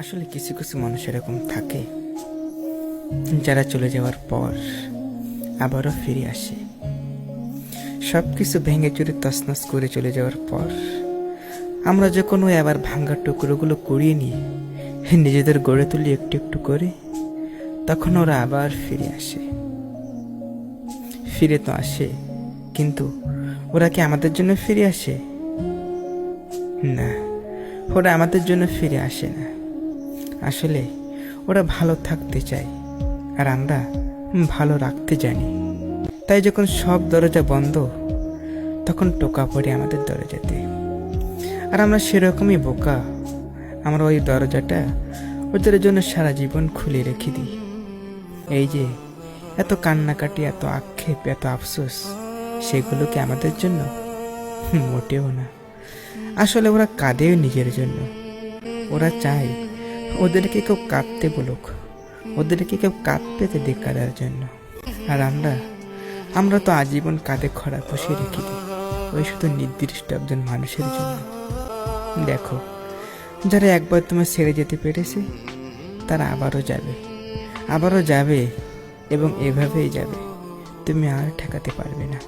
আসলে কিছু কিছু মানুষ এরকম থাকে, যারা চলে যাওয়ার পর আবারও ফিরে আসে। সব কিছু ভেঙে চুরে তছনছ করে চলে যাওয়ার পর আমরা যখন ওই আবার ভাঙ্গা টুকরোগুলো কুড়িয়ে নিয়ে নিজেদের গড়ে তুলি একটু একটু করে, তখন ওরা আবার ফিরে আসে। ফিরে তো আসে, কিন্তু ওরা কি আমাদের জন্য ফিরে আসে? না, ওরা আমাদের জন্য ফিরে আসে না। আসলে ওরা ভালো থাকতে চায়, আর আমরা ভালো রাখতে জানি। তাই যখন সব দরজা বন্ধ, তখন টোকা পড়ে আমাদের দরজাতে। আর আমরা সেরকমই বোকা, আমরা ওই দরজাটা ওদের জন্য সারা জীবন খুলে রেখে দিই। এই যে, এত কান্নাকাটি, এত আক্ষেপ, এত আফসোস সেগুলো কি আমাদের জন্য মোটেও না। আসলে ওরা কাঁদেও নিজের জন্য। ওরা চায় ওদেরকে কেউ কাঁদতে বলুক, ওদেরকে কেউ কাঁদতে দেখ কাঁদার জন্য। আর আমরা আমরা তো আজীবন কাঁধে খরা বসে রেখে দিই, ওই শুধু নির্দিষ্ট একজন মানুষের জন্য। দেখো, যারা একবার তোমার ছেড়ে যেতে পেরেছে, তারা আবারও যাবে আবারও যাবে এবং এভাবেই যাবে, তুমি আর ঠেকাতে পারবে না।